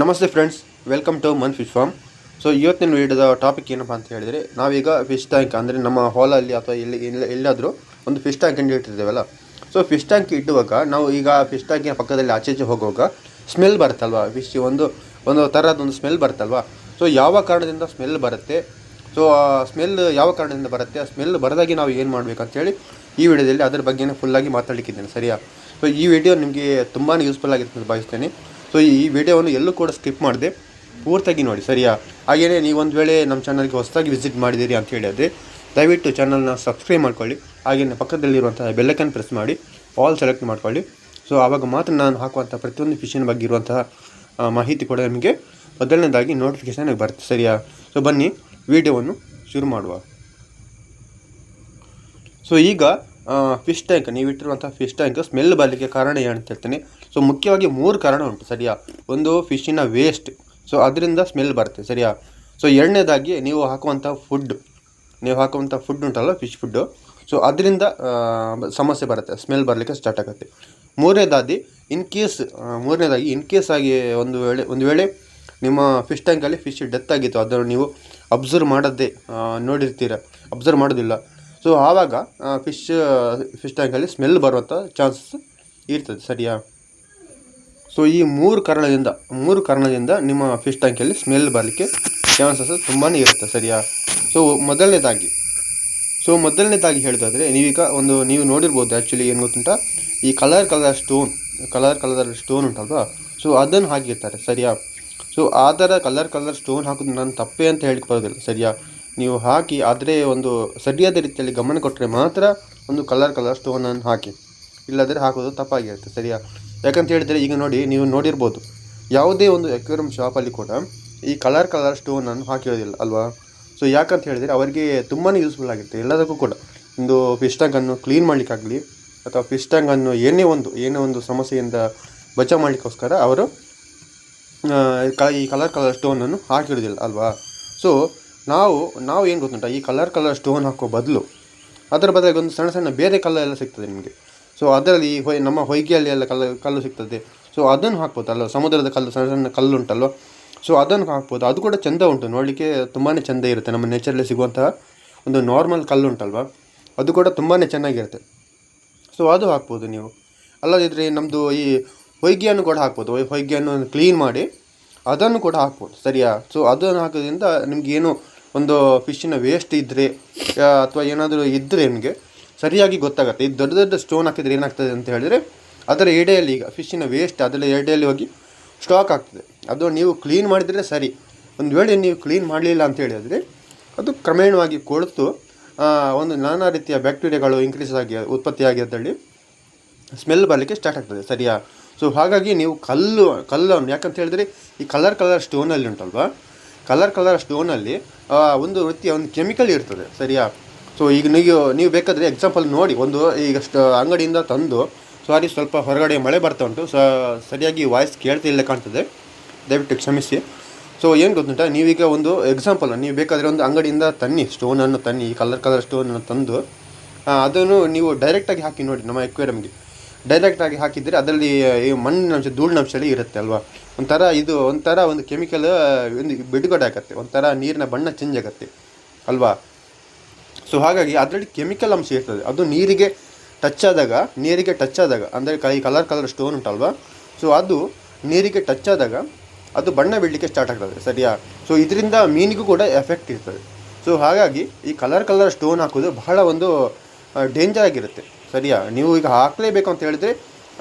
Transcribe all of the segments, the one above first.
ನಮಸ್ತೆ friends welcome to man fish farm so ಇವತ್ತಿನ ವಿಡಿಯೋದ ಟಾಪಿಕ್ ಏನಪ್ಪ ಅಂತ ಹೇಳಿದರೆ, ನಾವೀಗ ಫಿಶ್ ಟ್ಯಾಂಕ್ ಅಂದರೆ ನಮ್ಮ ಹಾಲಲ್ಲಿ ಅಥವಾ ಎಲ್ಲಿ, ಎಲ್ಲ ಎಲ್ಲಾದರೂ ಒಂದು ಫಿಶ್ ಟ್ಯಾಂಕ್ ಅಂತ ಇಟ್ಟಿರ್ತೀವಲ್ಲ. ಸೊ ಫಿಶ್ ಟ್ಯಾಂಕ್ ಇಡುವಾಗ ನಾವು ಈಗ ಫಿಶ್ ಟ್ಯಾಂಕಿನ ಪಕ್ಕದಲ್ಲಿ ಆಚೆ ಈಚೆ ಹೋಗುವಾಗ ಸ್ಮೆಲ್ ಬರುತ್ತಲ್ವಾ? ಫಿಶ್ ಒಂದು ಒಂದು ಥರದೊಂದು ಸ್ಮೆಲ್ ಬರುತ್ತಲ್ವ? ಸೊ ಯಾವ ಕಾರಣದಿಂದ ಸ್ಮೆಲ್ ಬರುತ್ತೆ? ಸೊ ಆ ಸ್ಮೆಲ್ ಯಾವ ಕಾರಣದಿಂದ ಬರುತ್ತೆ? ಆ ಸ್ಮೆಲ್ ಬರದಾಗಿ ನಾವು ಏನು ಮಾಡಬೇಕಂತೇಳಿ ಈ ವಿಡಿಯೋದಲ್ಲಿ ಅದ್ರ ಬಗ್ಗೆನೇ ಫುಲ್ಲಾಗಿ ಮಾತಾಡಲಿಕ್ಕಿದ್ದೇನೆ, ಸರಿಯಾ? ಸೊ ಈ ವಿಡಿಯೋ ನಿಮಗೆ ತುಂಬಾ ಯೂಸ್ಫುಲ್ ಆಗಿರ್ತದೆ ಅಂತ ಭಾವಿಸ್ತೇನೆ. ಸೊ ಈ ವಿಡಿಯೋವನ್ನು ಎಲ್ಲೂ ಕೂಡ ಸ್ಕಿಪ್ ಮಾಡಿದೆ ಪೂರ್ತಿಯಾಗಿ ನೋಡಿ, ಸರಿಯಾ? ಹಾಗೆಯೇ ನೀವು ಒಂದು ವೇಳೆ ನಮ್ಮ ಚಾನಲ್ಗೆ ಹೊಸದಾಗಿ ವಿಸಿಟ್ ಮಾಡಿದ್ದೀರಿ ಅಂತ ಹೇಳಿದರೆ, ದಯವಿಟ್ಟು ಚಾನಲ್ನ ಸಬ್ಸ್ಕ್ರೈಬ್ ಮಾಡ್ಕೊಳ್ಳಿ ಹಾಗೆಯೇ ಪಕ್ಕದಲ್ಲಿರುವಂಥ ಬೆಲ್ಲಕನ್ ಪ್ರೆಸ್ ಮಾಡಿ ಆಲ್ ಸೆಲೆಕ್ಟ್ ಮಾಡ್ಕೊಳ್ಳಿ. ಸೊ ಆವಾಗ ಮಾತ್ರ ನಾನು ಹಾಕುವಂಥ ಪ್ರತಿಯೊಂದು ಫಿಶಿನ ಬಗ್ಗೆ ಇರುವಂತಹ ಮಾಹಿತಿ ಕೂಡ ನಿಮಗೆ ಮೊದಲನೇದಾಗಿ ನೋಟಿಫಿಕೇಶನ್ ಬರುತ್ತೆ, ಸರಿಯಾ? ಸೊ ಬನ್ನಿ, ವಿಡಿಯೋವನ್ನು ಶುರು ಮಾಡುವ. ಸೊ ಈಗ ಫಿಶ್ ಟ್ಯಾಂಕ್ ನೀವು ಇಟ್ಟಿರುವಂಥ ಫಿಶ್ ಟ್ಯಾಂಕ್ ಸ್ಮೆಲ್ ಬರಲಿಕ್ಕೆ ಕಾರಣ ಏನಂತ ಹೇಳ್ತೇನೆ. ಸೊ ಮುಖ್ಯವಾಗಿ ಮೂರು ಕಾರಣ ಉಂಟು, ಸರಿಯಾ? ಒಂದು ಫಿಶ್ಶಿನ ವೇಸ್ಟ್ ಸೊ ಅದರಿಂದ ಸ್ಮೆಲ್ ಬರುತ್ತೆ, ಸರಿಯಾ? ಸೊ ಎರಡನೇದಾಗಿ ನೀವು ಹಾಕುವಂಥ ಫುಡ್ ನೀವು ಹಾಕುವಂಥ ಫುಡ್ ಉಂಟಲ್ಲ ಫಿಶ್ ಫುಡ್ಡು ಸೊ ಅದರಿಂದ ಸಮಸ್ಯೆ ಬರುತ್ತೆ ಸ್ಮೆಲ್ ಬರಲಿಕ್ಕೆ ಸ್ಟಾರ್ಟ್ ಆಗುತ್ತೆ. ಮೂರನೇದಾಗಿ ಇನ್ ಕೇಸ್ ಮೂರನೇದಾಗಿ ಇನ್ ಕೇಸ್ ಆಗಿ ಒಂದು ವೇಳೆ ಒಂದು ವೇಳೆ ನಿಮ್ಮ ಫಿಶ್ ಟ್ಯಾಂಕಲ್ಲಿ ಫಿಶ್ ಡೆತ್ ಆಗಿತ್ತು, ಅದನ್ನು ನೀವು ಅಬ್ಸರ್ವ್ ಮಾಡದೆ ನೋಡಿರ್ತೀರ. ಅಬ್ಸರ್ವ್ ಮಾಡೋದಿಲ್ಲ. ಸೊ ಆವಾಗ ಫಿಶ್ ಫಿಶ್ ಟ್ಯಾಂಕಲ್ಲಿ ಸ್ಮೆಲ್ ಬರುವಂಥ ಚಾನ್ಸಸ್ ಇರ್ತದೆ ಸರಿಯಾ? ಸೊ ಈ ಮೂರು ಕಾರಣದಿಂದ ಮೂರು ಕಾರಣದಿಂದ ನಿಮ್ಮ ಫಿಶ್ ಟ್ಯಾಂಕಲ್ಲಿ ಸ್ಮೆಲ್ ಬರಲಿಕ್ಕೆ ಚಾನ್ಸಸ್ ತುಂಬಾ ಇರುತ್ತೆ ಸರಿಯಾ? ಸೊ ಮೊದಲನೇದಾಗಿ ಸೊ ಮೊದಲನೇದಾಗಿ ಹೇಳೋದಾದರೆ, ನೀವೀಗ ಒಂದು, ನೀವು ನೋಡಿರ್ಬೋದು ಆ್ಯಕ್ಚುಲಿ ಏನು ಗೊತ್ತುಂಟ? ಈ colour colour stone colour colour stone ಉಂಟಲ್ವಾ? ಸೊ ಅದನ್ನು ಹಾಕಿರ್ತಾರೆ ಸರಿಯಾ? ಸೊ ಆ ಥರ ಕಲರ್ ಕಲರ್ ಸ್ಟೋನ್ ಹಾಕೋದು ನಾನು ತಪ್ಪೇ ಅಂತ ಹೇಳಿಕೊಳ್ಳೋದಿಲ್ಲ ಸರಿಯಾ? ನೀವು ಹಾಕಿ, ಆದರೆ ಒಂದು ಸರಿಯಾದ ರೀತಿಯಲ್ಲಿ ಗಮನ ಕೊಟ್ಟರೆ ಮಾತ್ರ ಒಂದು ಕಲರ್ ಕಲರ್ ಸ್ಟೋನನ್ನು ಹಾಕಿ. ಇಲ್ಲದ್ರೆ ಹಾಕೋದು ತಪ್ಪಾಗಿರುತ್ತೆ, ಸರಿಯಾ? ಯಾಕಂತ ಹೇಳಿದರೆ ಈಗ ನೋಡಿ, ನೀವು ನೋಡಿರ್ಬೋದು, ಯಾವುದೇ ಒಂದು ಎಕ್ವೇರಿಯಂ ಶಾಪಲ್ಲಿ ಕೂಡ ಈ ಕಲರ್ ಕಲರ್ ಸ್ಟೋನನ್ನು ಹಾಕಿರೋದಿಲ್ಲ, ಅಲ್ವಾ? ಸೊ ಯಾಕಂತ ಹೇಳಿದರೆ ಅವರಿಗೆ ತುಂಬಾ ಯೂಸ್ಫುಲ್ ಆಗಿರುತ್ತೆ, ಎಲ್ಲದಕ್ಕೂ ಕೂಡ. ಒಂದು ಫಿಶ್ ಟ್ಯಾಂಕನ್ನು ಕ್ಲೀನ್ ಮಾಡಲಿಕ್ಕಾಗಲಿ, ಅಥವಾ ಫಿಶ್ ಟ್ಯಾಂಕನ್ನು ಏನೇ ಒಂದು ಏನೇ ಒಂದು ಸಮಸ್ಯೆಯಿಂದ ಬಚಾವ್ ಮಾಡಲಿಕ್ಕೋಸ್ಕರ ಅವರು ಈ ಕಲರ್ ಕಲರ್ ಸ್ಟೋನನ್ನು ಹಾಕಿರೋದಿಲ್ಲ, ಅಲ್ವಾ? ಸೊ ನಾವು ನಾವು ಏನು ಗೊತ್ತುಂಟ? ಈ ಕಲರ್ ಕಲರ್ ಸ್ಟೋನ್ ಹಾಕೋ ಬದಲು ಅದರ ಬದಲಿಗೆ ಒಂದು ಸಣ್ಣ ಸಣ್ಣ ಬೇರೆ ಕಲ್ಲು ಎಲ್ಲ ಸಿಗ್ತದೆ ನಿಮಗೆ. ಸೊ ಅದರಲ್ಲಿ ಈ ಹೊಯ್, ನಮ್ಮ ಹೊಯ್ಗೆಯಲ್ಲಿ ಎಲ್ಲ ಕಲ್ಲು ಕಲ್ಲು ಸಿಗ್ತದೆ. ಸೊ ಅದನ್ನು ಹಾಕ್ಬೋದಲ್ಲ ಸಮುದ್ರದ ಕಲ್ಲು, ಸಣ್ಣ ಸಣ್ಣ ಕಲ್ಲು ಉಂಟಲ್ವ ಸೊ ಅದನ್ನು ಹಾಕ್ಬೋದು. ಅದು ಕೂಡ ಚೆಂದ ಉಂಟು. ನೋಡಲಿಕ್ಕೆ ತುಂಬಾ ಚೆಂದ ಇರುತ್ತೆ. ನಮ್ಮ ನೇಚರಲ್ಲಿ ಸಿಗುವಂತಹ ಒಂದು ನಾರ್ಮಲ್ ಕಲ್ಲು ಉಂಟಲ್ವ ಅದು ಕೂಡ ತುಂಬಾ ಚೆನ್ನಾಗಿರುತ್ತೆ. ಸೊ ಅದು ಹಾಕ್ಬೋದು ನೀವು. ಅಲ್ಲದಿದ್ದರೆ ನಮ್ಮದು ಈ ಹೊಯ್ಗೆಯನ್ನು ಕೂಡ ಹಾಕ್ಬೋದು. ಹೊಯ್- ಹೊಯ್ಗೆಯನ್ನು ಕ್ಲೀನ್ ಮಾಡಿ ಅದನ್ನು ಕೂಡ ಹಾಕ್ಬೋದು. ಸರಿಯಾ? ಸೊ ಅದನ್ನು ಹಾಕೋದ್ರಿಂದ ನಿಮಗೇನು ಒಂದು ಫಿಶ್ಶಿನ ವೇಸ್ಟ್ ಇದ್ದರೆ ಅಥವಾ ಏನಾದರೂ ಇದ್ದರೆ ನಿಮಗೆ ಸರಿಯಾಗಿ ಗೊತ್ತಾಗುತ್ತೆ. ಇದು ದೊಡ್ಡ ದೊಡ್ಡ ಸ್ಟೋನ್ ಹಾಕಿದರೆ ಏನಾಗ್ತದೆ ಅಂತ ಹೇಳಿದರೆ, ಅದರ ಎಡೆಯಲ್ಲಿ ಈಗ ಫಿಶ್ಶಿನ ವೇಸ್ಟ್ ಅದರ ಎಡೆಯಲ್ಲಿ ಹೋಗಿ ಸ್ಟಾಕ್ ಆಗ್ತದೆ. ಅದು ನೀವು ಕ್ಲೀನ್ ಮಾಡಿದರೆ ಸರಿ. ಒಂದು ವೇಳೆ ನೀವು ಕ್ಲೀನ್ ಮಾಡಲಿಲ್ಲ ಅಂತ ಹೇಳಿದರೆ, ಅದು ಕ್ರಮೇಣವಾಗಿ ಕೊಳೆತು ಒಂದು ನಾನಾ ರೀತಿಯ ಬ್ಯಾಕ್ಟೀರಿಯಾಗಳು ಇನ್ಕ್ರೀಸ್ ಆಗಿ ಉತ್ಪತ್ತಿಯಾಗಿ ಅದರಲ್ಲಿ ಸ್ಮೆಲ್ ಬರಲಿಕ್ಕೆ ಸ್ಟಾರ್ಟ್ ಆಗ್ತದೆ ಸರಿಯಾ? ಸೊ ಹಾಗಾಗಿ ನೀವು ಕಲ್ಲು, ಕಲ್ಲನ್ನು ಯಾಕಂತ ಹೇಳಿದರೆ ಈ ಕಲರ್ ಕಲರ್ ಸ್ಟೋನಲ್ಲಿ ಉಂಟಲ್ವಾ? ಕಲರ್ ಕಲರ್ ಸ್ಟೋನಲ್ಲಿ ಒಂದು ರೀತಿಯ ಒಂದು ಕೆಮಿಕಲ್ ಇರ್ತದೆ, ಸರಿಯಾ? ಸೊ ಈಗ ನೀವು ನೀವು ಬೇಕಾದರೆ ಎಕ್ಸಾಂಪಲ್ ನೋಡಿ, ಒಂದು ಈಗ ಅಂಗಡಿಯಿಂದ ತಂದು ಸಾರಿ ಸ್ವಲ್ಪ ಹೊರಗಡೆ ಮಳೆ ಬರ್ತಾ ಉಂಟು, ಸ, ಸರಿಯಾಗಿ ವಾಯ್ಸ್ ಕೇಳ್ತಿಲ್ಲ ಕಾಣ್ತದೆ. ದಯವಿಟ್ಟು ಕ್ಷಮಿಸಿ. ಸೊ ಏನು ಗೊತ್ತುಂಟ? ನೀವೀಗ ಒಂದು ಎಕ್ಸಾಂಪಲ್ ನೀವು ಬೇಕಾದರೆ ಒಂದು ಅಂಗಡಿಯಿಂದ ತನ್ನಿ ಸ್ಟೋನನ್ನು ತನ್ನಿ ಕಲರ್ ಕಲರ್ ಸ್ಟೋನನ್ನು ತಂದು ಅದನ್ನು ನೀವು ಡೈರೆಕ್ಟಾಗಿ ಹಾಕಿ ನೋಡಿ, ನಮ್ಮ ಎಕ್ವೇರಿಯಮ್ಗೆ ಡೈರೆಕ್ಟಾಗಿ ಹಾಕಿದರೆ ಅದರಲ್ಲಿ ಈ ಮಣ್ಣಿನ ಅಂಶ, ಧೂಳಿನ ಅಂಶ ಎಲ್ಲ ಇರುತ್ತೆ ಅಲ್ವಾ? ಒಂಥರ ಇದು, ಒಂಥರ ಒಂದು ಕೆಮಿಕಲ್ ಒಂದು ಬಿಡುಗಡೆ ಆಗುತ್ತೆ. ಒಂಥರ ನೀರಿನ ಬಣ್ಣ ಚೇಂಜ್ ಆಗುತ್ತೆ. ಅಲ್ವಾ? ಸೊ ಹಾಗಾಗಿ ಅದರಲ್ಲಿ ಕೆಮಿಕಲ್ ಅಂಶ ಇರ್ತದೆ. ಅದು ನೀರಿಗೆ ಟಚ್ ಆದಾಗ, ನೀರಿಗೆ ಟಚ್ ಆದಾಗ, ಅಂದರೆ ಕೈ ಕಲರ್ ಕಲರ್ ಸ್ಟೋನ್ ಉಂಟಲ್ವಾ? ಸೊ ಅದು ನೀರಿಗೆ ಟಚ್ ಆದಾಗ ಅದು ಬಣ್ಣ ಬಿಡಲಿಕ್ಕೆ ಸ್ಟಾರ್ಟ್ ಆಗ್ತದೆ, ಸರಿಯಾ? ಸೊ ಇದರಿಂದ ಮೀನಿಗೂ ಕೂಡ ಎಫೆಕ್ಟ್ ಇರ್ತದೆ. ಸೊ ಹಾಗಾಗಿ ಈ ಕಲರ್ ಕಲರ್ ಸ್ಟೋನ್ ಹಾಕೋದು ಬಹಳ ಒಂದು ಡೇಂಜರ್ ಆಗಿರುತ್ತೆ. ಸರಿಯಾ? ನೀವು ಈಗ ಹಾಕಲೇಬೇಕು ಅಂತ ಹೇಳಿದರೆ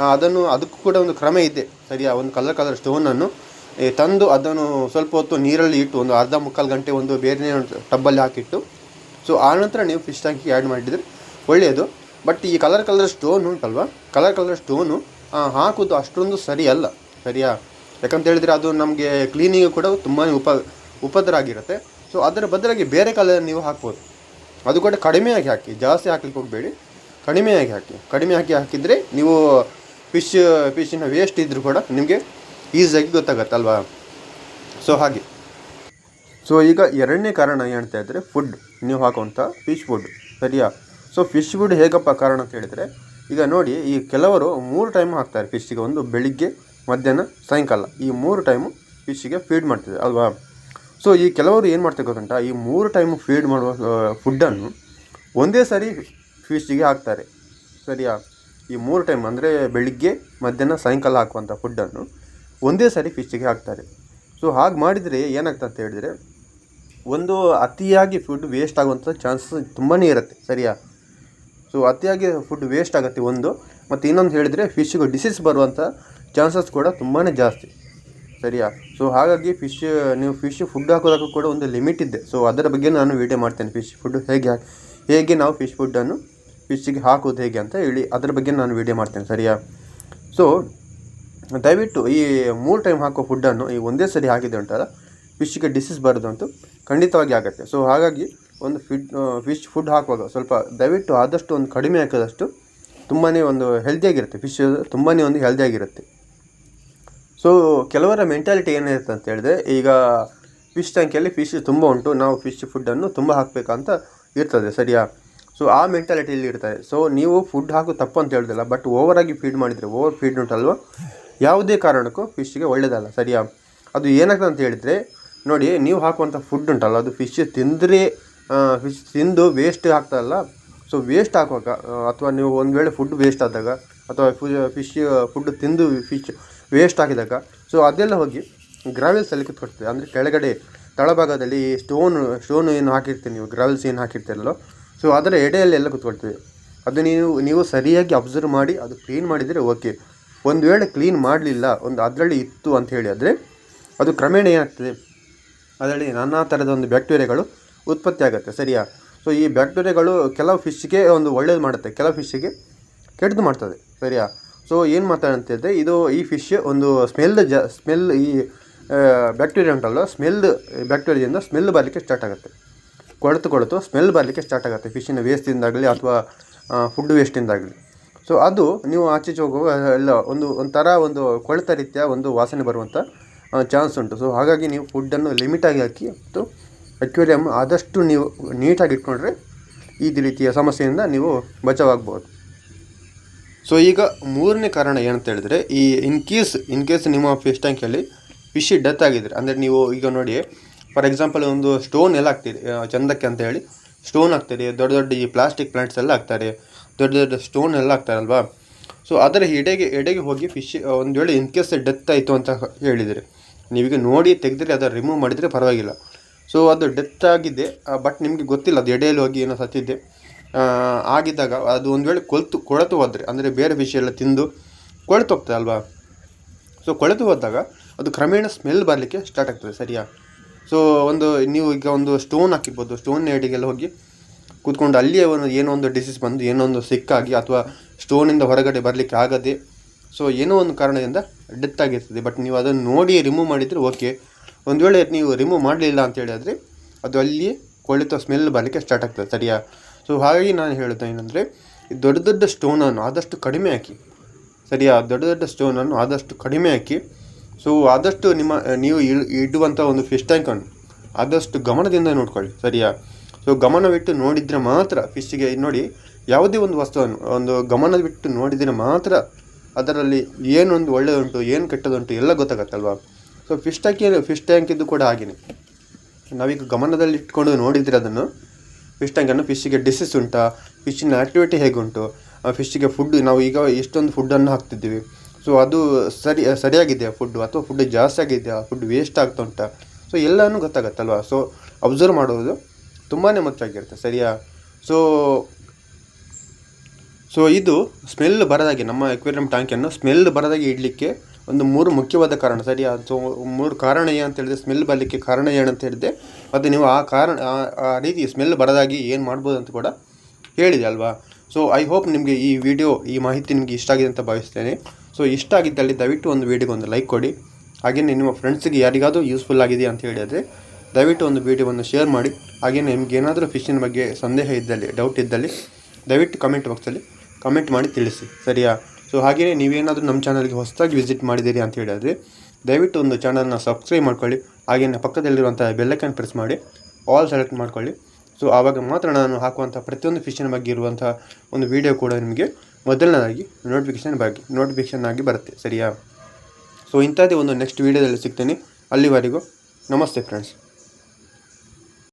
ಆ, ಅದನ್ನು ಅದಕ್ಕೂ ಕೂಡ ಒಂದು ಕ್ರಮ ಇದೆ. ಸರಿಯಾ? ಒಂದು ಕಲರ್ ಕಲರ್ ಸ್ಟೋನನ್ನು ತಂದು ಅದನ್ನು ಸ್ವಲ್ಪ ಹೊತ್ತು ನೀರಲ್ಲಿ ಇಟ್ಟು ಒಂದು ಅರ್ಧ ಮುಕ್ಕಾಲು ಗಂಟೆ ಒಂದು ಬೇರೆ ಟಬ್ಬಲ್ಲಿ ಹಾಕಿಟ್ಟು ಸೊ ಆನಂತರ ನೀವು ಫಿಶ್ ಟ್ಯಾಂಕಿಗೆ ಆ್ಯಡ್ ಮಾಡಿದರೆ ಒಳ್ಳೆಯದು. ಬಟ್ ಈ ಕಲರ್ ಕಲರ್ ಸ್ಟೋನ್ ಉಂಟಲ್ವಾ? ಕಲರ್ ಕಲರ್ ಸ್ಟೋನು ಹಾಕೋದು ಅಷ್ಟೊಂದು ಸರಿ ಅಲ್ಲ ಸರಿಯಾ? ಯಾಕಂತ ಹೇಳಿದರೆ ಅದು ನಮಗೆ ಕ್ಲೀನಿಂಗ್ ಕೂಡ ತುಂಬಾ ಉಪ ಉಪದ್ರ ಆಗಿರುತ್ತೆ ಸೊ ಅದರ ಬದಲಾಗಿ ಬೇರೆ ಕಲರ್ ನೀವು ಹಾಕ್ಬೋದು. ಅದು ಕೂಡ ಕಡಿಮೆಯಾಗಿ ಹಾಕಿ ಜಾಸ್ತಿ ಹಾಕ್ಲಿಕ್ಕೆ ಹೋಗಬೇಡಿ. ಕಡಿಮೆಯಾಗಿ ಹಾಕಿ ಕಡಿಮೆ ಹಾಕಿ ಹಾಕಿದರೆ ನೀವು ಫಿಶ್ ಫಿಶ್ಶಿನ ವೇಸ್ಟ್ ಇದ್ದರೂ ಕೂಡ ನಿಮಗೆ ಈಸಿಯಾಗಿ ಗೊತ್ತಾಗತ್ತೆ ಅಲ್ವಾ ಸೊ ಹಾಗೆ. ಸೊ ಈಗ ಎರಡನೇ ಕಾರಣ ಹೇಳ್ತಾ ಇದ್ದರೆ ಫುಡ್ ನೀವು ಹಾಕುವಂಥ ಫಿಶ್ ಫುಡ್ ಸರಿಯಾ? ಸೊ ಫಿಶ್ ಫುಡ್ ಹೇಗಪ್ಪ ಕಾರಣ ಅಂತ ಹೇಳಿದರೆ, ಈಗ ನೋಡಿ, ಈ ಕೆಲವರು ಮೂರು ಟೈಮ್ ಹಾಕ್ತಾರೆ ಫಿಶ್ಗೆ ಒಂದು ಬೆಳಿಗ್ಗೆ, ಮಧ್ಯಾಹ್ನ, ಸಾಯಂಕಾಲ. ಈ ಮೂರು ಟೈಮು ಫಿಶ್ಗೆ ಫೀಡ್ ಮಾಡ್ತಿದೆ ಅಲ್ವಾ? ಸೊ ಈ ಕೆಲವರು ಏನು ಮಾಡ್ತಾರೆ ಗೊತ್ತುಂಟ? ಈ ಮೂರು ಟೈಮು ಫೀಡ್ ಮಾಡುವ ಫುಡ್ಡನ್ನು ಒಂದೇ ಸಾರಿ ಫಿಶ್ಗೆ ಹಾಕ್ತಾರೆ. ಸರಿಯಾ? ಈ ಮೂರು ಟೈಮ್ ಅಂದರೆ ಬೆಳಿಗ್ಗೆ, ಮಧ್ಯಾಹ್ನ, ಸಾಯಂಕಾಲ ಹಾಕುವಂಥ ಫುಡ್ಡನ್ನು ಒಂದೇ ಸಾರಿ ಫಿಶ್ಗೆ ಹಾಕ್ತಾರೆ. ಸೊ ಹಾಗೆ ಮಾಡಿದರೆ ಏನಾಗ್ತದೆ ಅಂತ ಹೇಳಿದರೆ, ಒಂದು ಅತಿಯಾಗಿ ಫುಡ್ ವೇಸ್ಟ್ ಆಗುವಂಥ ಚಾನ್ಸಸ್ ತುಂಬಾ ಇರುತ್ತೆ. ಸರಿಯಾ? ಸೊ ಅತಿಯಾಗಿ ಫುಡ್ ವೇಸ್ಟ್ ಆಗುತ್ತೆ ಒಂದು. ಮತ್ತು ಇನ್ನೊಂದು ಹೇಳಿದರೆ ಫಿಶ್ಗೆ ಡಿಸೀಸ್ ಬರುವಂಥ ಚಾನ್ಸಸ್ ಕೂಡ ತುಂಬಾ ಜಾಸ್ತಿ. ಸರಿಯಾ? ಸೊ ಹಾಗಾಗಿ ಫಿಶ್ ನೀವು ಫಿಶ್ ಫುಡ್ ಹಾಕೋದಕ್ಕೂ ಕೂಡ ಒಂದು ಲಿಮಿಟ್ ಇದೆ. ಸೊ ಅದರ ಬಗ್ಗೆ ನಾನು ವೀಡಿಯೋ ಮಾಡ್ತೇನೆ. ಫಿಶ್ ಫುಡ್ ಹೇಗೆ ಹೇಗೆ ನಾವು ಫಿಶ್ ಫುಡ್ಡನ್ನು ಫಿಶ್ಗೆ ಹಾಕೋದು ಹೇಗೆ ಅಂತ ಹೇಳಿ ಅದರ ಬಗ್ಗೆ ನಾನು ವೀಡಿಯೋ ಮಾಡ್ತೇನೆ, ಸರಿಯಾ? ಸೊ ದಯವಿಟ್ಟು ಈ ಮೂರು ಟೈಮ್ ಹಾಕೋ ಫುಡ್ಡನ್ನು ಈ ಒಂದೇ ಸರಿ ಹಾಕಿದೆ ಉಂಟಲ್ಲ ಫಿಶ್ಗೆ ಡಿಸೀಸ್ ಬರೋದು ಅಂತ ಖಂಡಿತವಾಗಿ ಆಗುತ್ತೆ. ಸೊ ಹಾಗಾಗಿ ಒಂದು ಫಿಡ್ ಫಿಶ್ ಫುಡ್ ಹಾಕುವಾಗ ಸ್ವಲ್ಪ ದಯವಿಟ್ಟು ಆದಷ್ಟು ಒಂದು ಕಡಿಮೆ ಹಾಕಿದಷ್ಟು ತುಂಬಾ ಒಂದು ಹೆಲ್ದಿಯಾಗಿರುತ್ತೆ ಫಿಶ್ ತುಂಬಾ ಒಂದು ಹೆಲ್ದಿಯಾಗಿರುತ್ತೆ ಸೊ ಕೆಲವರ ಮೆಂಟಾಲಿಟಿ ಏನಿರುತ್ತೆ ಅಂತ ಹೇಳಿದ್ರೆ, ಈಗ ಫಿಶ್ ಟ್ಯಾಂಕಿಯಲ್ಲಿ ಫಿಶ್ ತುಂಬ ಉಂಟು, ನಾವು ಫಿಶ್ ಫುಡ್ಡನ್ನು ತುಂಬ ಹಾಕಬೇಕಂತ ಇರ್ತದೆ, ಸರಿಯಾ? ಸೊ ಆ ಮೆಂಟಾಲಿಟಿಯಲ್ಲಿ ಇರ್ತಾರೆ. ಸೊ ನೀವು ಫುಡ್ ಹಾಕು ತಪ್ಪು ಅಂತ ಹೇಳೋದಿಲ್ಲ ಬಟ್ ಓವರಾಗಿ ಫೀಡ್ ಮಾಡಿದರೆ ಓವರ್ ಫೀಡ್ ಉಂಟಲ್ವ ಯಾವುದೇ ಕಾರಣಕ್ಕೂ ಫಿಶ್ಗೆ ಒಳ್ಳೆಯದಲ್ಲ ಸರಿಯಾ? ಅದು ಏನಾಗ್ತದೆ ಅಂತ ಹೇಳಿದರೆ, ನೋಡಿ, ನೀವು ಹಾಕುವಂಥ ಫುಡ್ ಉಂಟಲ್ಲ, ಅದು ಫಿಶ್ ತಿಂದರೆ ಫಿಶ್ ತಿಂದು ವೇಸ್ಟ್ ಆಗ್ತದಲ್ಲ? ಸೊ ವೇಸ್ಟ್ ಹಾಕುವಾಗ ಅಥವಾ ನೀವು ಒಂದು ವೇಳೆ ಫುಡ್ ವೇಸ್ಟ್ ಆದಾಗ, ಅಥವಾ ಫಿಶ್ ಫುಡ್ ತಿಂದು ಫಿಶ್ ವೇಸ್ಟ್ ಆಗಿದಾಗ ಸೊ ಅದೆಲ್ಲ ಹೋಗಿ ಗ್ರಾವೆಲ್ಸಲ್ಲಿ ಕಿತ್ಕೊಡ್ತದೆ ಅಂದರೆ ಕೆಳಗಡೆ, ತಳಭಾಗದಲ್ಲಿ ಸ್ಟೋನ್ ಸ್ಟೋನ್ ಏನು ಹಾಕಿರ್ತೀರಿ ನೀವು ಗ್ರಾವೆಲ್ಸ್ ಏನು ಹಾಕಿರ್ತೀರಲ್ಲೋ ಸೊ ಅದರ ಎಡೆಯಲ್ಲಿ ಎಲ್ಲ ಕುತ್ಕೊಳ್ತದೆ ಅದು ನೀವು ನೀವು ಸರಿಯಾಗಿ ಅಬ್ಸರ್ವ್ ಮಾಡಿ, ಅದು ಕ್ಲೀನ್ ಮಾಡಿದರೆ ಓಕೆ ಒಂದು ವೇಳೆ ಕ್ಲೀನ್ ಮಾಡಲಿಲ್ಲ, ಒಂದು ಅದರಲ್ಲಿ ಇತ್ತು ಅಂತ ಹೇಳಿ ಆದರೆ, ಅದು ಕ್ರಮೇಣ ಏನಾಗ್ತದೆ? ಅದರಲ್ಲಿ ನಾನಾ ಥರದ ಒಂದು ಬ್ಯಾಕ್ಟೀರಿಯಾಗಳು ಉತ್ಪತ್ತಿ ಆಗುತ್ತೆ, ಸರಿಯಾ? ಸೊ ಈ ಬ್ಯಾಕ್ಟೀರಿಯಾಗಳು ಕೆಲವು ಫಿಶ್ಗೆ ಒಂದು ಒಳ್ಳೇದು ಮಾಡುತ್ತೆ, ಕೆಲವು ಫಿಶ್ಗೆ ಕೆಟ್ಟದ್ದು ಮಾಡ್ತದೆ, ಸರಿಯಾ? ಸೊ ಏನು ಹೇಳಿದ್ರೆ, ಇದು ಈ ಫಿಶ್ ಒಂದು ಸ್ಮೆಲ್ ಜ ಸ್ಮೆಲ್ ಈ ಬ್ಯಾಕ್ಟೀರಿಯಾ ಉಂಟಲ್ಲ ಸ್ಮೆಲ್ ಬ್ಯಾಕ್ಟೀರಿಯಾದಿಂದ ಸ್ಮೆಲ್ ಬರಲಿಕ್ಕೆ ಸ್ಟಾರ್ಟ್ ಆಗುತ್ತೆ. ಕೊಳೆತು ಕೊಳೆತು ಸ್ಮೆಲ್ ಬರಲಿಕ್ಕೆ ಸ್ಟಾರ್ಟ್ ಆಗುತ್ತೆ. ಫಿಶಿನ ವೇಸ್ಟಿಂದಾಗಲಿ ಅಥವಾ ಫುಡ್ ವೇಸ್ಟಿಂದಾಗಲಿ ಸೊ ಅದು ನೀವು ಆಚೀಚೆ ಹೋಗುವಾಗ ಎಲ್ಲ ಒಂದು, ಒಂಥರ ಒಂದು ಕೊಳೆತ ರೀತಿಯ ಒಂದು ವಾಸನೆ ಬರುವಂಥ ಚಾನ್ಸ್ ಉಂಟು. ಸೊ ಹಾಗಾಗಿ ನೀವು ಫುಡ್ಡನ್ನು ಲಿಮಿಟಾಗಿ ಹಾಕಿ ಮತ್ತು ಅಕ್ವೇರಿಯಮ್ ಆದಷ್ಟು ನೀವು ನೀಟಾಗಿ ಇಟ್ಕೊಂಡ್ರೆ ಈ ರೀತಿಯ ಸಮಸ್ಯೆಯಿಂದ ನೀವು ಬಚಾವಾಗ್ಬೋದು. ಸೊ ಈಗ ಮೂರನೇ ಕಾರಣ ಏನಂತ ಹೇಳಿದ್ರೆ, ಈ ಇನ್ ಕೇಸ್ ಇನ್ ಕೇಸ್ ನಿಮ್ಮ ಫಿಶ್ ಟ್ಯಾಂಕಲ್ಲಿ ಫಿಶ್ ಡೆತ್ ಆಗಿದ್ರೆ, ಅಂದರೆ ನೀವು ಈಗ ನೋಡಿ ಫಾರ್ ಎಕ್ಸಾಂಪಲ್ ಒಂದು ಸ್ಟೋನ್ ಎಲ್ಲ ಆಗ್ತಿದೆ ಚಂದಕ್ಕೆ ಅಂತ ಹೇಳಿ ಸ್ಟೋನ್ ಹಾಕ್ತಾರೆ, ದೊಡ್ಡ ದೊಡ್ಡ ಈ ಪ್ಲಾಸ್ಟಿಕ್ ಪ್ಲಾಂಟ್ಸ್ ಎಲ್ಲ ಹಾಕ್ತಾರೆ, ದೊಡ್ಡ ದೊಡ್ಡ ಸ್ಟೋನ್ ಎಲ್ಲ ಹಾಕ್ತಾರಲ್ವಾ? ಸೊ ಅದರ ಎಡೆಗೆ ಎಡೆಗೆ ಹೋಗಿ ಫಿಶ್ ಒಂದು ವೇಳೆ ಇನ್ ಕೇಸ್ ಡೆತ್ ಆಯಿತು ಅಂತ ಹೇಳಿದರೆ. ನೀವೀಗ ನೋಡಿ ತೆಗೆದ್ರೆ, ಅದನ್ನು ರಿಮೂವ್ ಮಾಡಿದರೆ ಪರವಾಗಿಲ್ಲ. ಸೊ ಅದು ಡೆತ್ ಆಗಿದೆ ಬಟ್ ನಿಮಗೆ ಗೊತ್ತಿಲ್ಲ, ಅದು ಎಡೆಯಲ್ಲಿ ಹೋಗಿ ಏನೋ ಸತ್ತಿದ್ದೆ ಆಗಿದ್ದಾಗ ಅದು ಒಂದು ವೇಳೆ ಕೊಲ್ತು, ಕೊಳೆತು ಹೋದರೆ, ಅಂದರೆ ಬೇರೆ ಫಿಶ್ ಎಲ್ಲ ತಿಂದು ಕೊಳೆತು ಹೋಗ್ತದೆ ಅಲ್ವಾ ಸೊ ಕೊಳೆತು ಹೋದಾಗ ಅದು ಕ್ರಮೇಣ ಸ್ಮೆಲ್ ಬರಲಿಕ್ಕೆ ಸ್ಟಾರ್ಟ್ ಆಗ್ತದೆ, ಸರಿಯಾ? ಸೊ ಒಂದು, ನೀವು ಈಗ ಒಂದು ಸ್ಟೋನ್ ಹಾಕಿರ್ಬೋದು. ಸ್ಟೋನ್ ಏಡಿಗೆಲ್ಲ ಹೋಗಿ ಕೂತ್ಕೊಂಡು ಅಲ್ಲಿಯೇ ಒಂದು ಏನೋ ಒಂದು ಡಿಸೀಸ್ ಬಂದು ಏನೋ ಒಂದು ಸಿಕ್ಕಾಗಿ ಅಥವಾ ಸ್ಟೋನಿಂದ ಹೊರಗಡೆ ಬರಲಿಕ್ಕೆ ಆಗದೆ ಸೊ ಏನೋ ಒಂದು ಕಾರಣದಿಂದ ಡೆತ್ ಆಗಿರ್ತದೆ. ಬಟ್ ನೀವು ಅದನ್ನು ನೋಡಿ ರಿಮೂವ್ ಮಾಡಿದರೆ ಓಕೆ ಒಂದು ವೇಳೆ ನೀವು ರಿಮೂವ್ ಮಾಡಲಿಲ್ಲ ಅಂತ ಹೇಳಿದ್ರೆ ಅದು ಅಲ್ಲಿಯೇ ಕೊಳೆತ ಸ್ಮೆಲ್ ಬರಲಿಕ್ಕೆ ಸ್ಟಾರ್ಟ್ ಆಗ್ತದೆ, ಸರಿಯಾ? ಸೊ ಹಾಗಾಗಿ ನಾನು ಹೇಳೋದು ಏನಂದರೆ ದೊಡ್ಡ ದೊಡ್ಡ ಸ್ಟೋನನ್ನು ಆದಷ್ಟು ಕಡಿಮೆ ಹಾಕಿ, ಸರಿಯಾ? ದೊಡ್ಡ ದೊಡ್ಡ ಸ್ಟೋನನ್ನು ಆದಷ್ಟು ಕಡಿಮೆ ಹಾಕಿ ಸೊ ಆದಷ್ಟು ನಿಮ್ಮ ನೀವು ಇಡ್- ಇಡುವಂಥ ಒಂದು ಫಿಶ್ ಟ್ಯಾಂಕನ್ನು ಆದಷ್ಟು ಗಮನದಿಂದ ನೋಡ್ಕೊಳ್ಳಿ, ಸರಿಯಾ? ಸೊ ಗಮನವಿಟ್ಟು ನೋಡಿದರೆ ಮಾತ್ರ ಫಿಶ್ಗೆ ನೋಡಿ, ಯಾವುದೇ ಒಂದು ವಸ್ತುವನ್ನು, ಒಂದು ಗಮನವಿಟ್ಟು ನೋಡಿದರೆ ಮಾತ್ರ ಅದರಲ್ಲಿ ಏನೊಂದು ಒಳ್ಳೆಯದುಂಟು ಏನು ಕೆಟ್ಟದುಂಟು ಎಲ್ಲ ಗೊತ್ತಾಗತ್ತಲ್ವಾ? ಸೊ ಫಿಶ್ ಟ್ಯಾಂಕಿ ಫಿಶ್ ಟ್ಯಾಂಕಿದ್ದು ಕೂಡ ಹಾಗೆಯೇ ನಾವೀಗ ಗಮನದಲ್ಲಿ ಇಟ್ಕೊಂಡು ನೋಡಿದರೆ ಅದನ್ನು ಫಿಶ್ ಟ್ಯಾಂಕನ್ನು ಫಿಶ್ಶಿಗೆ ಡಿಸೀಸ್ ಉಂಟಾ ಫಿಶ್ಶಿನ ಆ್ಯಕ್ಟಿವಿಟಿ ಹೇಗುಂಟು ಫಿಶ್ಶಿಗೆ ಫುಡ್ ನಾವು ಈಗ ಎಷ್ಟೊಂದು ಫುಡ್ಡನ್ನು ಹಾಕ್ತಿದ್ದೀವಿ. ಸೊ ಅದು ಸರಿ ಸರಿಯಾಗಿದೆಯಾ ಫುಡ್ಡು ಅಥವಾ ಫುಡ್ ಜಾಸ್ತಿ ಆಗಿದೆಯಾ? ಫುಡ್ ವೇಸ್ಟ್ ಆಗ್ತಾ ಉಂಟಾ? ಸೊ ಎಲ್ಲನೂ ಗೊತ್ತಾಗತ್ತಲ್ವಾ? ಸೊ ಅಬ್ಸರ್ವ್ ಮಾಡೋದು ತುಂಬಾ ಮುಖ್ಯವಾಗಿರುತ್ತೆ ಸರಿಯಾ? ಸೊ ಸೊ ಇದು ಸ್ಮೆಲ್ ಬರದಾಗೆ, ನಮ್ಮ ಎಕ್ವೇರಿಯಂ ಟ್ಯಾಂಕಿಯನ್ನು ಸ್ಮೆಲ್ ಬರದಾಗೆ ಇಡಲಿಕ್ಕೆ ಒಂದು ಮೂರು ಮುಖ್ಯವಾದ ಕಾರಣ, ಸರಿಯಾ? ಸೊ ಮೂರು ಕಾರಣ ಏನಂತ ಹೇಳಿದ್ರೆ ಸ್ಮೆಲ್ ಬರಲಿಕ್ಕೆ ಕಾರಣ ಏನಂತ ಹೇಳಿದೆ ಮತ್ತು ನೀವು ಆ ಕಾರಣ, ಆ ರೀತಿ ಸ್ಮೆಲ್ ಬರದಾಗಿ ಏನು ಮಾಡ್ಬೋದು ಅಂತ ಕೂಡ ಹೇಳಿದೆ ಅಲ್ವಾ? ಸೊ ಐ ಹೋಪ್ ನಿಮಗೆ ಈ ವಿಡಿಯೋ ಈ ಮಾಹಿತಿ ನಿಮಗೆ ಇಷ್ಟ ಆಗಿದೆ ಅಂತ ಭಾವಿಸ್ತೇನೆ. ಸೊ ಇಷ್ಟ ಆಗಿದ್ದಲ್ಲಿ ದಯವಿಟ್ಟು ಒಂದು ವಿಡಿಯೋಗೆ ಒಂದು ಲೈಕ್ ಕೊಡಿ. ಹಾಗೆಯೇ ನಿಮ್ಮ ಫ್ರೆಂಡ್ಸಿಗೆ ಯಾರಿಗಾದರೂ ಯೂಸ್ಫುಲ್ ಆಗಿದೆ ಅಂತ ಹೇಳಿದರೆ, ದಯವಿಟ್ಟು ಒಂದು ವಿಡಿಯೋವನ್ನು ಶೇರ್ ಮಾಡಿ. ಹಾಗೆಯೇ ನಿಮ್ಗೆ ಏನಾದರೂ ಫಿಶಿನ ಬಗ್ಗೆ ಸಂದೇಹ ಇದ್ದಲ್ಲಿ ಡೌಟ್ ಇದ್ದಲ್ಲಿ, ದಯವಿಟ್ಟು ಕಮೆಂಟ್ ಬಾಕ್ಸಲ್ಲಿ ಕಮೆಂಟ್ ಮಾಡಿ ತಿಳಿಸಿ. ಸರಿಯಾ? ಸೊ ಹಾಗೆಯೇ ನೀವೇನಾದರೂ ನಮ್ಮ ಚಾನಲ್ಗೆ ಹೊಸದಾಗಿ ವಿಸಿಟ್ ಮಾಡಿದ್ದೀರಿ ಅಂತ ಹೇಳಿದರೆ, ದಯವಿಟ್ಟು ಒಂದು ಚಾನಲ್ನ ಸಬ್ಸ್ಕ್ರೈಬ್ ಮಾಡ್ಕೊಳ್ಳಿ. ಹಾಗೆಯೇ ಪಕ್ಕದಲ್ಲಿರುವಂಥ ಬೆಲ್ಲೈಕನ್ ಪ್ರೆಸ್ ಮಾಡಿ. ಆಲ್ ಸೆಲೆಕ್ಟ್ ಮಾಡ್ಕೊಳ್ಳಿ. ಸೊ ಆವಾಗ ಮಾತ್ರ ನಾನು ಹಾಕುವಂಥ ಪ್ರತಿಯೊಂದು ಫಿಶಿನ ಬಗ್ಗೆ ಇರುವಂಥ ಒಂದು ವಿಡಿಯೋ ಕೂಡ ನಿಮಗೆ ಮೊದಲನೇದಾಗಿ ನೋಟಿಫಿಕೇಷನ್ ಬಗ್ಗೆ ನೋಟಿಫಿಕೇಷನ್ ಆಗಿ ಬರುತ್ತೆ, ಸರಿಯಾ? ಸೊ ಇಂಥದ್ದೇ ಒಂದು ನೆಕ್ಸ್ಟ್ ವೀಡಿಯೋದಲ್ಲಿ ಸಿಗ್ತೇನೆ. ಅಲ್ಲಿವರೆಗೂ ನಮಸ್ತೆ ಫ್ರೆಂಡ್ಸ್